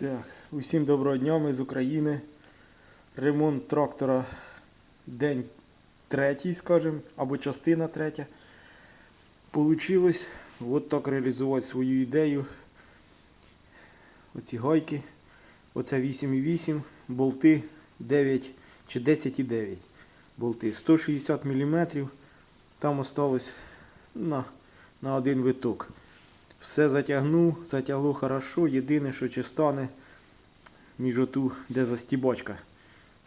Так, усім доброго дня, ми з України. Ремонт трактора день третій, скажімо, або частина третя. Получилось от так реалізувати свою ідею. Оці гайки. Оце 8,8, болти 9 чи 10,9 болти. 160 мм. Там осталось на, на один виток. Все затягнув, затягло хорошо. Єдине, що чи стане між оту, де застібочка,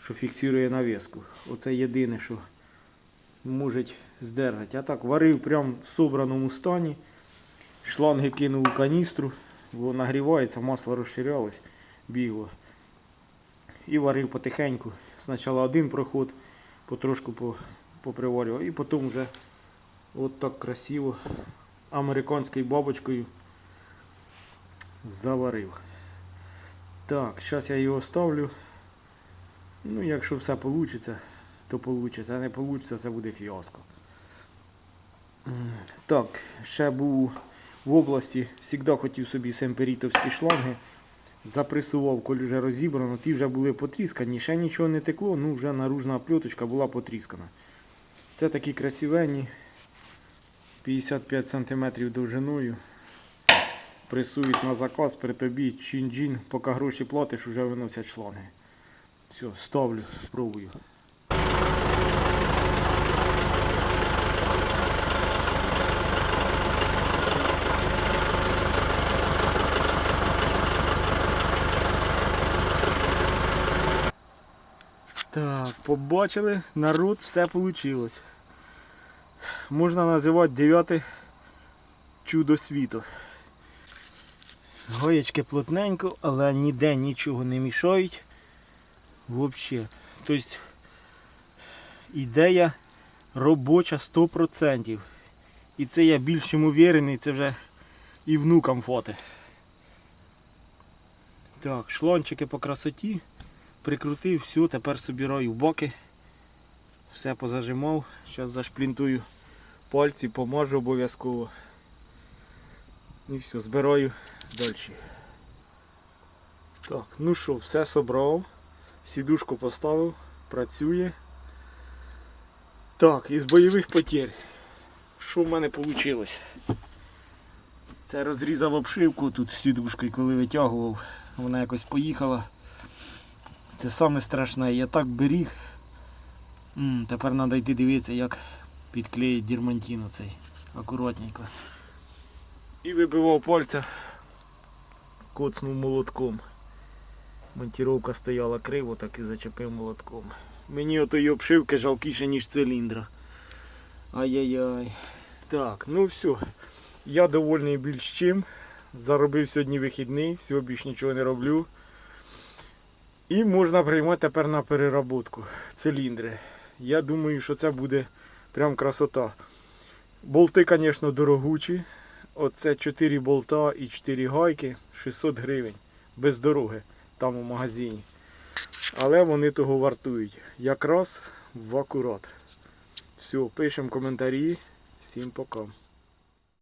що фіксує навіску. Оце єдине, що може здержати. А так, варив прямо в собраному стані. Шланги кинув у каністру, воно нагрівається, масло розширялось, бігло. І варив потихеньку. Спочатку один проход, потрошку поприварював, і потім вже от так красиво американською бабочкою заварив. Так, зараз я його ставлю. Ну, якщо все вийде, то вийде. А не вийде, це буде фіаско. Так, ще був в області, завжди хотів собі семперітовські шланги. Запресував, коли вже розібрано, ті вже були потріскані, ще нічого не текло, ну вже наружна пльоточка була потріскана. Це такі красивенні, 55 см довжиною. Пресують на заказ при тобі чин-джин, поки гроші платиш, вже виносять шланги. Все, ставлю, пробую. Так, побачили, народ, все вийшло. Можна називати дев'яте чудо світу. Гоєчки плотненько, але ніде нічого не мішають. Взагалі. Тобто ідея робоча 100%. І це я більш чим уверений, це вже і внукам фото. Так, шлончики по красоті. Прикрутив, все, тепер собираю боки. Все позажимав. Зараз зашплінтую пальці, поможу обов'язково. І все, збираю далі. Так, ну що, все собрав. Сідушку поставив, працює. Так, із бойових потерь. Що в мене вийшло? Це розрізав обшивку тут сідушкою, коли витягував. Вона якось поїхала. Це саме. Я так беріг. М, тепер треба йти дивитися, як підклеїть дірмантину цей. Акуратненько. І вибивав пальця, коцнув молотком. Монтіровка стояла криво, так і зачепив молотком. Мені отої обшивки жалкіше, ніж циліндра. Ай-яй-яй. Так, ну все. Я довольний більш чим. Заробив сьогодні вихідний, всього більш нічого не роблю. І можна приймати тепер на переработку циліндри. Я думаю, що це буде прям красота. Болти, звісно, дорогучі. Оце 4 болта і 4 гайки 600 гривень. Без дороги там у магазині. Але вони того вартують. Якраз в акурат. Все, пишемо коментарі. Всім пока.